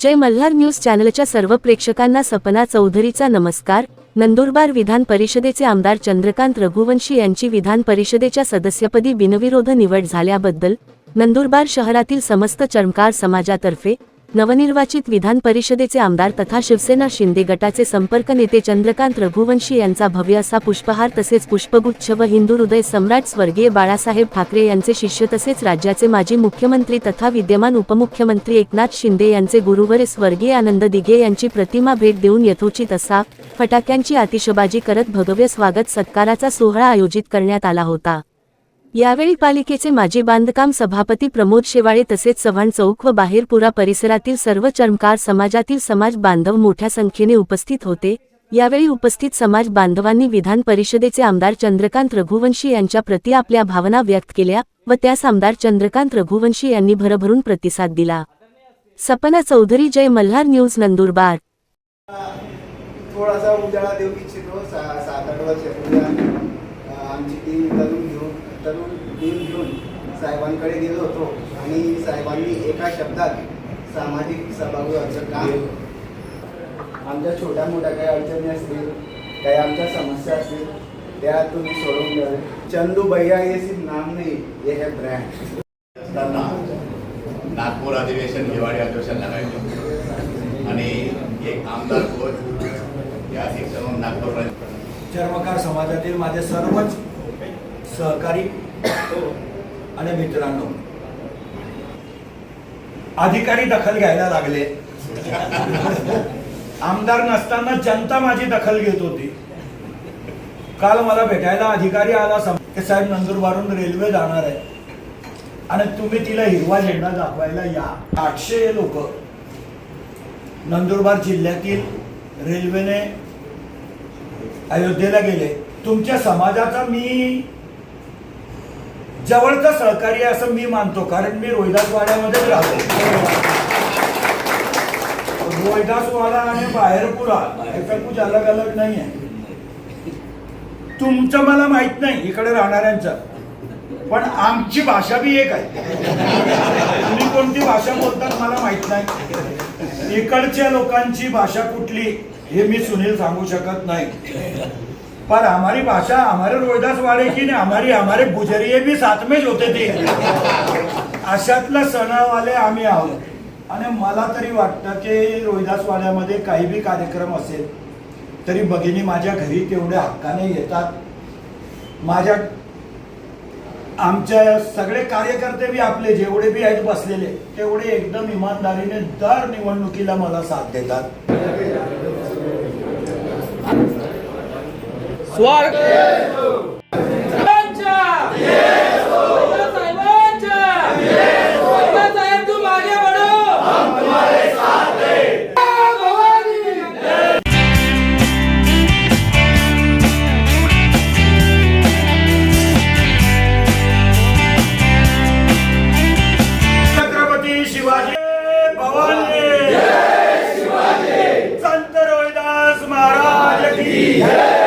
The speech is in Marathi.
जय मल्हार न्यूज चॅनलच्या सर्व प्रेक्षकांना सपना चौधरीचा नमस्कार. नंदुरबार विधान परिषदेचे आमदार चंद्रकांत रघुवंशी यांची विधान परिषदेच्या सदस्यपदी बिनविरोध निवड झाल्याबद्दल नंदुरबार शहरातील समस्त चर्मकार समाजातर्फे नवनिर्वाचित विधान परिषदेचे आमदार तथा शिवसेना शिंदे गटाचे संपर्क नेते चंद्रकांत रघुवंशी यांचा भव्य असा पुष्पहार तसेच पुष्पगुच्छ व हिंदू हृदय सम्राट स्वर्गीय बाळासाहेब ठाकरे यांचे शिष्य तसेच राज्याचे माजी मुख्यमंत्री तथा विद्यमान उपमुख्यमंत्री एकनाथ शिंदे यांचे गुरुवर स्वर्गीय आनंद दिघे यांची प्रतिमा भेट देऊन यथोचित असा फटाक्यांची आतिषबाजी करत भगव्य स्वागत सत्काराचा सोहळा आयोजित करण्यात आला होता. यावेळी पालिकेचे माजी बांधकाम सभापती प्रमोद शेवाळे तसेच चव्हाण चौक व बाहेरपुरा परिसरातील सर्व चर्मकार समाजातील समाज बांधव मोठ्या संख्येने उपस्थित होते. यावेळी उपस्थित समाज बांधवांनी विधान परिषदेचे आमदार चंद्रकांत रघुवंशी यांच्या प्रति आपल्या भावना व्यक्त केल्या व त्यास आमदार चंद्रकांत रघुवंशी यांनी भरभरून प्रतिसाद दिला. सपना चौधरी जय मल्हार न्यूज नंदुरबार. थोडासा उजाळा देऊ इच्छितो आमची टीम तरुण घेऊन तरुण टीम घेऊन साहेबांकडे गेलो होतो. आणि साहेबांनी एका शब्दात सामाजिक सभागृहाचं काम आमच्या छोट्या मोठ्या काही अडचणी असतील काही आमच्या समस्या असतील त्या तुम्ही सोडवून द्यावे चंदू भैया ये सिर्फ नाम नहीं ये है ब्रँड असताना नागपूर अधिवेशन हिवाळी अधिवेशन लागायचं. आणि एक आमदार कोच या शिक्षण नागपूरपर्यंत चर्मकार समाजातील माझे सर्वच सहकारी आणि मित्रांनो अधिकारी दखल घ्यायला लागले. आमदार नसताना जनता माझी दखल घेत होती. काल मला भेटायला अधिकारी आला की साहेब नंदुरबारून रेल्वे जाणार आहे. आणि तुम्ही तिला हिरवा झेंडा दाखवायला या. आठशे लोक नंदुरबार जिल्ह्यातील रेल्वेने अयोध्येला गेले. तुमच्या समाजाचा मी जवळचा सहकारी आहे असं मी मानतो कारण मी रोहिदासवाड्यामध्येच राहतो. रोहिदासवाडा आणि बाहेरपुरा याचा कुछ अलग अलग नाही आहे तुमचं मला माहीत नाही इकडे राहणाऱ्यांचं. पण आमची भाषा बी एक आहे. तुम्ही कोणती भाषा बोलतात मला माहीत नाही. इकडच्या लोकांची भाषा कुठली? हे मी सुनील सांगू शकत नाही. पर हमारी भाषा हमारे रोहिदास वाडे की नाही हमारी हमारे गुजरिये भी साथ में होते ते अशातला सणावाले आम्ही आहोत. आणि मला तरी वाटतं की रोहिदास वाड्यामध्ये काही बी कार्यक्रम असेल तरी भगिनी माझ्या घरी तेवढ्या हक्काने येतात. माझ्या आमच्या सगळे कार्यकर्ते बी आपले जेवढे बी आहेत बसलेले तेवढे एकदम इमानदारीने दर निवडणुकीला मला साथ देतात. शिवाजी भवानी. संत रोहिदास महाराज की